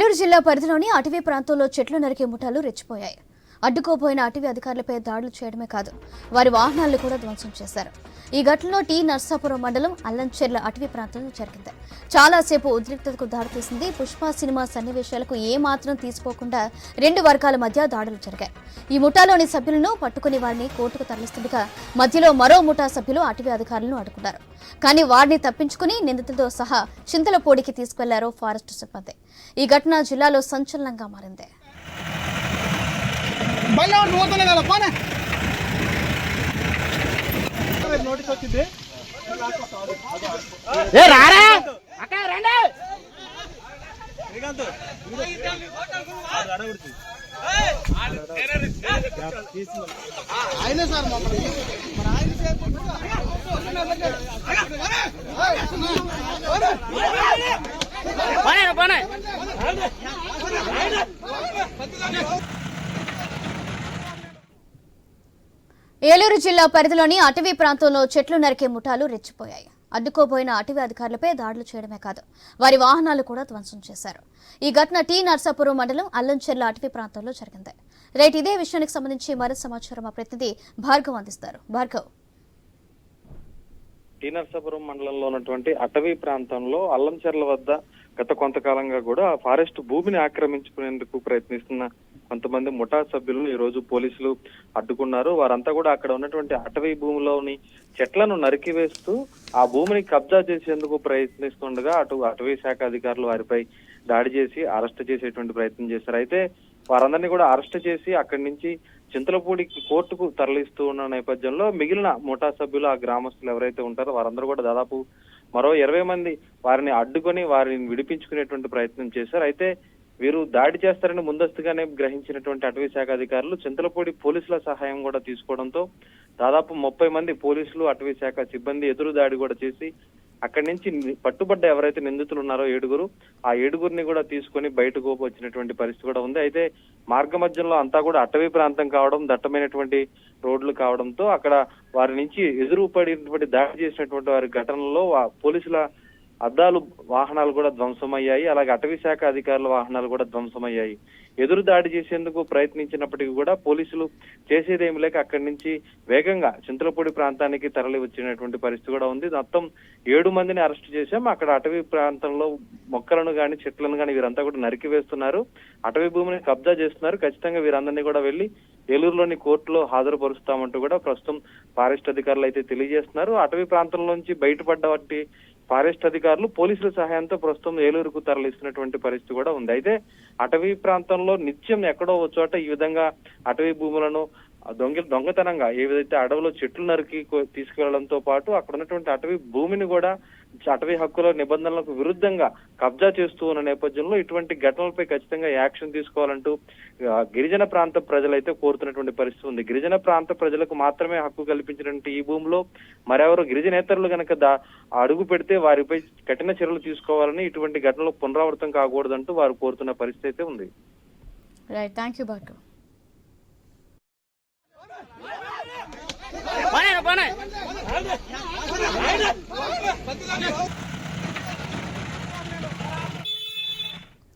నెల్లూరు జిల్లా పరిధిలోని అటవీ ప్రాంతంలో చెట్లు నరికే ముఠాలు రెచ్చిపోయాయి. అడ్డుకోబోయిన అటవీ అధికారులపై దాడులు చేయడమే కాదు వారి వాహనాలను కూడా ధ్వంసం చేశారు. ఈ ఘటనలో టీ నర్సాపురం మండలం అల్లంచెర్ల అటవీ ప్రాంతంలో జరిగింది. చాలాసేపు ఉద్రిక్తతకు దారితీసింది పుష్ప సినిమా సన్నివేశాలకు ఏ మాత్రం తీసుకోకుండా రెండు వర్గాల మధ్య దాడులు జరిగాయి. ఈ ముఠాలోని సభ్యులను పట్టుకుని వారిని కోర్టుకు తరలిస్తుండగా మధ్యలో మరో ముఠా సభ్యులు అటవీ అధికారులను అడ్డుకున్నారు. కానీ వారిని తప్పించుకుని నిందితులతో సహా చింతలపూడికి తీసుకెళ్ళారు ఫారెస్ట్ సిబ్బంది. ఈ ఘటన జిల్లాలో సంచలనంగా మారింది. బయట పోతానే కదా పోనే నోటీస్ వచ్చింది ఏ రారా అక్క రండి ఆయనే సార్ మమ్మల్ని ఆయన పోనీ ఏలూరు జిల్లా పరిధిలోని అటవీ ప్రాంతంలో చెట్లు నరికే ముఠాలు రెచ్చిపోయాయి. అడ్డుకోబోయిన అటవీ అధికారులపై దాడులు చేయడమే కాదు వారి వాహనాలు కూడా ధ్వంసం చేశారు. ఈ ఘటన టీ నర్సాపురం మండలం అల్లంచెర్ల అటవీ ప్రాంతంలో జరిగింది. రైట్ ఇదే విషయానికి సంబంధించి మరింత సమాచారం మా ప్రతినిధి భార్గవ్ అందిస్తారు. భార్గవ్. టీ నరసాపురం మండలంలో ఉన్నటువంటి అటవీ ప్రాంతంలో అల్లంచెర్ల వద్ద గత కొంతకాలంగా కూడా ఫారెస్ట్ భూమిని ఆక్రమించుకునేందుకు ప్రయత్నిస్తున్న కొంతమంది ముఠా సభ్యులను ఈ రోజు పోలీసులు అడ్డుకున్నారు. వారంతా కూడా అక్కడ ఉన్నటువంటి అటవీ భూమిలోని చెట్లను నరికివేస్తూ ఆ భూమిని కబ్జా చేసేందుకు ప్రయత్నిస్తుండగా అటు అటవీ శాఖ అధికారులు వారిపై దాడి చేసి అరెస్ట్ చేసేటువంటి ప్రయత్నం చేశారు. అయితే వారందరినీ కూడా అరెస్ట్ చేసి అక్కడి నుంచి చింతలపూడి కోర్టుకు తరలిస్తూ ఉన్న నేపథ్యంలో మిగిలిన ముఠా సభ్యులు ఆ గ్రామస్తులు ఎవరైతే ఉంటారో వారందరూ కూడా దాదాపు మరో ఇరవై మంది వారిని అడ్డుకొని వారిని విడిపించుకునేటువంటి ప్రయత్నం చేశారు. అయితే వీరు దాడి చేస్తారని ముందస్తుగానే గ్రహించినటువంటి అటవీ శాఖ అధికారులు చింతలపూడి పోలీసుల సహాయం కూడా తీసుకోవడంతో దాదాపు ముప్పై మంది పోలీసులు అటవీ శాఖ సిబ్బంది ఎదురు దాడి కూడా చేసి అక్కడి నుంచి పట్టుబడ్డ ఎవరైతే నిందితులు ఉన్నారో ఏడుగురు ఆ ఏడుగురిని కూడా తీసుకొని బయటకు వచ్చినటువంటి పరిస్థితి కూడా ఉంది. అయితే మార్గ మధ్యంలో అంతా కూడా అటవీ ప్రాంతం కావడం దట్టమైనటువంటి రోడ్లు కావడంతో అక్కడ వారి నుంచి ఎదురు పడినటువంటి దాడి చేసినటువంటి వారి ఘటనలో పోలీసుల అద్దాలు వాహనాలు కూడా ధ్వంసమయ్యాయి. అలాగే అటవీ శాఖ అధికారుల వాహనాలు కూడా ధ్వంసమయ్యాయి. ఎదురు దాడి చేసేందుకు ప్రయత్నించినప్పటికీ కూడా పోలీసులు చేసేదేమి లేక అక్కడి నుంచి వేగంగా చింతలపూడి ప్రాంతానికి తరలి వచ్చినటువంటి పరిస్థితి కూడా ఉంది. మొత్తం ఏడు మందిని అరెస్ట్ చేశాం. అక్కడ అటవీ ప్రాంతంలో మొక్కలను గాని చెట్లను గాని వీరంతా కూడా నరికి వేస్తున్నారు. అటవీ భూమిని కబ్జా చేస్తున్నారు. ఖచ్చితంగా వీరందరినీ కూడా వెళ్ళి ఏలూరులోని కోర్టులో హాజరుపరుస్తామంటూ కూడా ప్రస్తుతం ఫారెస్ట్ అధికారులు అయితే తెలియజేస్తున్నారు. అటవీ ప్రాంతంలోంచి బయటపడ్డ వాటి ఫారెస్ట్ అధికారులు పోలీసుల సహాయంతో ప్రస్తుతం ఏలూరుకు తరలిస్తున్నటువంటి పరిస్థితి కూడా ఉంది. అయితే అటవీ ప్రాంతంలో నిత్యం ఎక్కడో ఓ చోట ఈ విధంగా అటవీ భూములను దొంగ దొంగతనంగా ఏదైతే అడవిలో చెట్లు నరికి తీసుకువెళ్ళడంతో తీసుకెళ్ళడంతో పాటు అక్కడ ఉన్నటువంటి అటవీ భూమిని కూడా అటవీ హక్కుల నిబంధనలకు విరుద్ధంగా కబ్జా చేస్తూ ఉన్న నేపథ్యంలో ఇటువంటి ఘటనలపై ఖచ్చితంగా యాక్షన్ తీసుకోవాలంటూ గిరిజన ప్రాంత ప్రజలైతే కోరుతున్నటువంటి పరిస్థితి ఉంది. గిరిజన ప్రాంత ప్రజలకు మాత్రమే హక్కు కల్పించినటువంటి ఈ భూమిలో మరెవరు గిరిజనేతరులు గనక దా అడుగు పెడితే వారిపై కఠిన చర్యలు తీసుకోవాలని ఇటువంటి ఘటనలు పునరావృతం కాకూడదంటూ వారు కోరుతున్న పరిస్థితి అయితే ఉంది. రైట్ థ్యాంక్ యూ భార్గవ్ పోనీ పోనీ